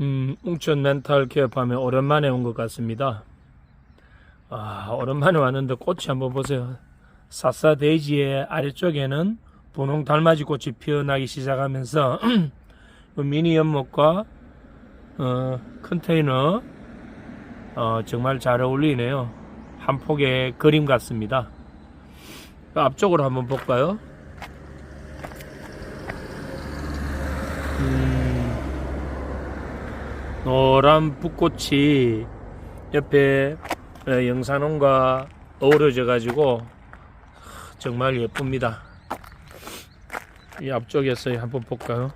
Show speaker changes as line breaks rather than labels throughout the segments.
음, 웅천 멘탈 케어팜에 오랜만에 온 것 같습니다. 아, 오랜만에 왔는데 꽃이 한번 보세요. 사사 데이지의 아래쪽에는 분홍 달맞이 꽃이 피어나기 시작하면서 그 미니 연못과 어, 컨테이너 어, 정말 잘 어울리네요. 한 폭의 그림 같습니다. 그 앞쪽으로 한번 볼까요? 음, 노란 붓꽃이 옆에 어, 영산원과 어우러져 가지고 정말 예쁩니다. 이 앞쪽에서 한번 볼까요?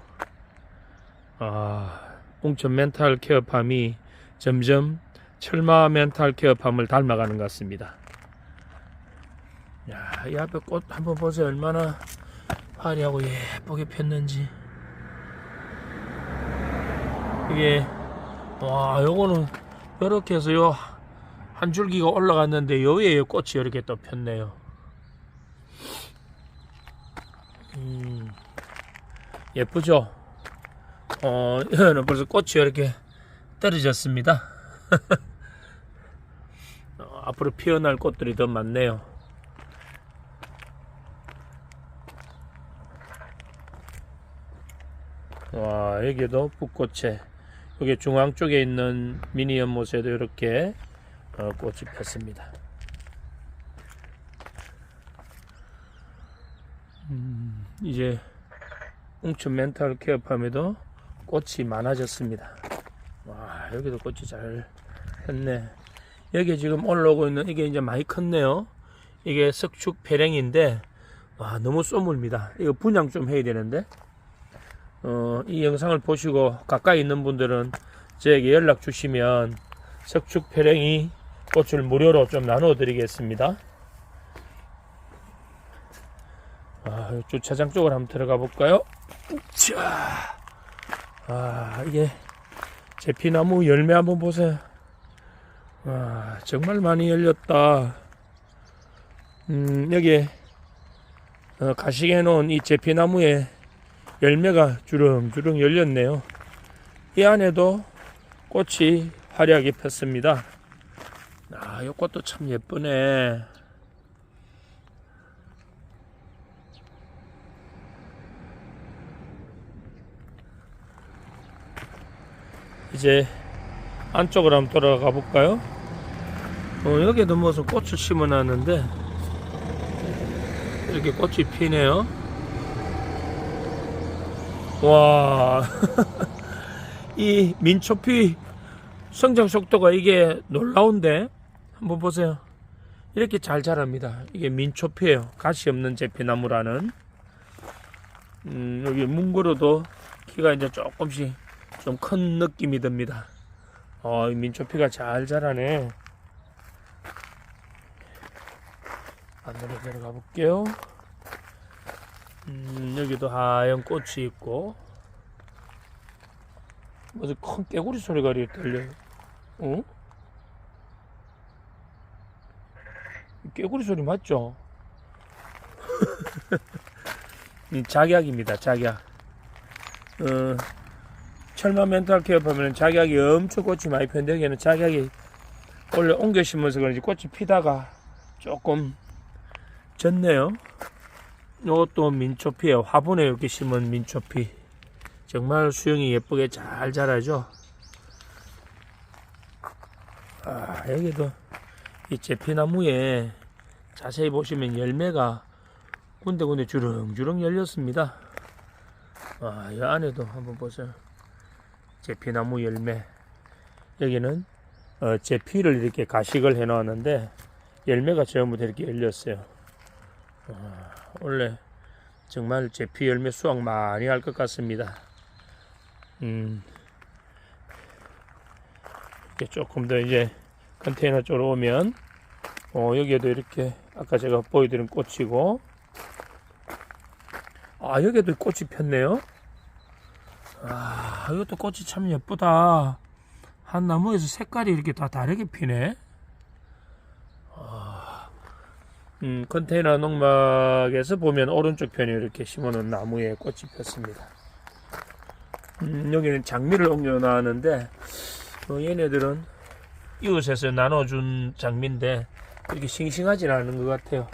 아, 웅천 멘탈 케어팜이 점점 철마 멘탈 케어팜을 닮아가는 것 같습니다. 야, 이 앞에 꽃 한번 보세요. 얼마나 화려하고 예쁘게 폈는지. 이게 와 요거는 이렇게 해서 요 한 줄기가 올라갔는데 요 위에 꽃이 이렇게 또 폈네요. 음, 예쁘죠? 어 이거는 벌써 꽃이 이렇게 떨어졌습니다. 어, 앞으로 피어날 꽃들이 더 많네요. 와 여기도 붓꽃에 여기 중앙 쪽에 있는 미니 연못에도 이렇게 어, 꽃이 폈습니다. 음, 이제 웅천 멘탈 케어 팜에도 꽃이 많아졌습니다. 와 여기도 꽃이 잘 폈네. 여기 지금 올라오고 있는 이게 이제 많이 컸네요. 이게 석축 배랭인데 와 너무 쏘물입니다. 이거 분양 좀 해야 되는데. 어, 이 영상을 보시고 가까이 있는 분들은 저에게 연락 주시면 석축 페랭이 꽃을 무료로 좀 나눠 드리겠습니다. 아, 주차장 쪽으로 한번 들어가 볼까요? 자, 아, 이게 제 피나무 열매 한번 보세요. 와, 정말 많이 열렸다. 음, 여기 어, 가시게 놓은 이 제피나무에 열매가 주렁주렁 열렸네요. 이 안에도 꽃이 화려하게 폈습니다. 아, 이 꽃도 참 예쁘네. 이제 안쪽으로 한번 돌아가 볼까요? 어, 여기도 무슨 꽃을 심어 놨는데 이렇게 꽃이 피네요. 와, 이 민초피 성장 속도가 이게 놀라운데 한번 보세요. 이렇게 잘 자랍니다. 이게 민초피예요. 가시 없는 제피나무라는. 음, 여기 문고로도 키가 이제 조금씩 좀 큰 느낌이 듭니다. 어, 이 민초피가 잘 자라네. 안으로 들어가 볼게요. 음, 여기도 하얀 꽃이 있고 무슨 큰 깨구리 소리가 이렇게 들려요 어? 깨구리 소리 맞죠? 이 작약입니다 작약 어, 철마 멘탈 케어 보면 작약이 엄청 꽃이 많이 폈는데 여기는 작약이 원래 옮겨 심어서 그런지 꽃이 피다가 조금 졌네요 이것도 민초피에요. 화분에 이렇게 심은 민초피. 정말 수영이 예쁘게 잘 자라죠. 아, 여기도 이 제피나무에 자세히 보시면 열매가 군데군데 주렁주렁 열렸습니다. 아, 이 안에도 한번 보세요. 제피나무 열매. 여기는 어, 제피를 이렇게 가식을 해 놓았는데 열매가 전부 다 이렇게 열렸어요. 아, 원래 정말 제 피 열매 수확 많이 할 것 같습니다. 음, 이렇게 조금 더 이제 컨테이너 쪽으로 오면 어, 여기에도 이렇게 아까 제가 보여드린 꽃이고 아 여기에도 꽃이 폈네요. 아 이것도 꽃이 참 예쁘다. 한 나무에서 색깔이 이렇게 다 다르게 피네. 음, 컨테이너 농막에서 보면 오른쪽 편에 이렇게 심어놓은 나무에 꽃이 폈습니다. 음, 여기는 장미를 옮겨 놨는데 어, 얘네들은 이웃에서 나눠준 장미인데 이렇게 싱싱하진 않은 것 같아요.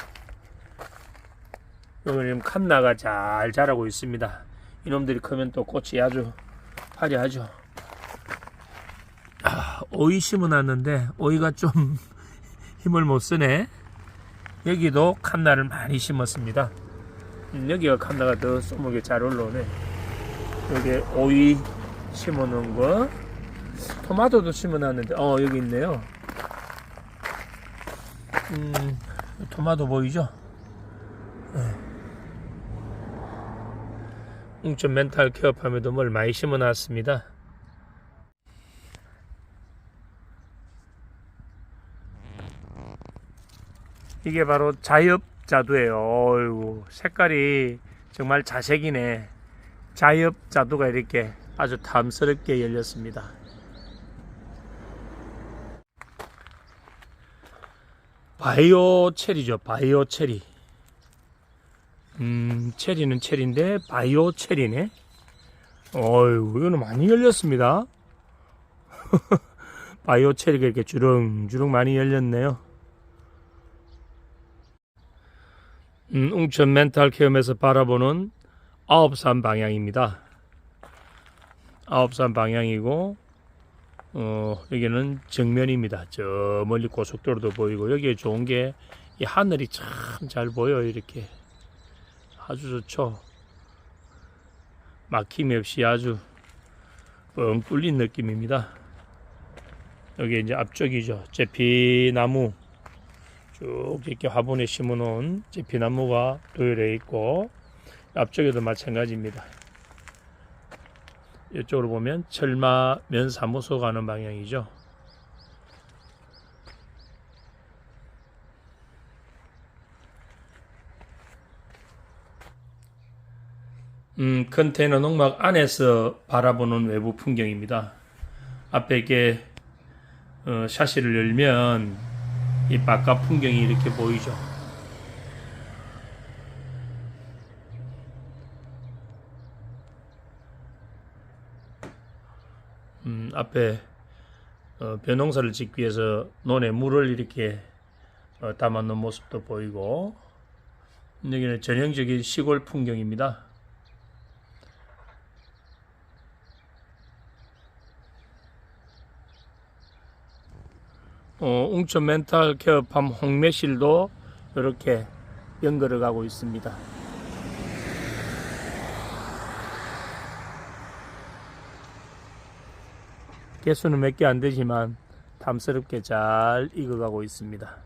여기는 칸나가 잘 자라고 있습니다. 이놈들이 크면 또 꽃이 아주 화려하죠. 아, 오이 심어놨는데 오이가 좀 힘을 못 쓰네. 여기도 칸나를 많이 심었습니다. 음, 여기가 칸나가 더 쏘목에 잘 올라오네. 여기 오이 심어놓은 거, 토마토도 심어놨는데, 어 여기 있네요. 음, 토마토 보이죠? 네. 웅천 멘탈 케어 팜에도 뭘 많이 심어놨습니다. 이게 바로 자엽자두예요. 어이구, 색깔이 정말 자색이네. 자엽자두가 이렇게 아주 탐스럽게 열렸습니다. 바이오 체리죠. 바이오 체리. 음, 체리는 체리인데 바이오 체리네. 어이구, 이거는 많이 열렸습니다. 바이오 체리가 이렇게 주렁주렁 많이 열렸네요. 음, 웅천 멘탈 케어에서 바라보는 아홉산 방향입니다. 아홉산 방향이고 어, 여기는 정면입니다. 저 멀리 고속도로도 보이고 여기에 좋은 게 이 하늘이 참 잘 보여 이렇게 아주 좋죠. 막힘이 없이 아주 뻥 뚫린 느낌입니다. 여기 이제 앞쪽이죠. 제피나무 쭉 이렇게 화분에 심어놓은 제피나무가 도열해 있고 앞쪽에도 마찬가지입니다. 이쪽으로 보면 철마 면사무소 가는 방향이죠. 음, 컨테이너 농막 안에서 바라보는 외부 풍경입니다. 앞에 이렇게 어, 샤시를 열면 이 바깥 풍경이 이렇게 보이죠. 음, 앞에 어, 벼농사를 짓기 위해서 논에 물을 이렇게 어, 담아 놓은 모습도 보이고 여기는 전형적인 시골 풍경입니다. 어, 웅천 멘탈 케어팜 홍매실도 이렇게 연결을 가고 있습니다. 개수는 몇 개 안 되지만 탐스럽게 잘 익어가고 있습니다.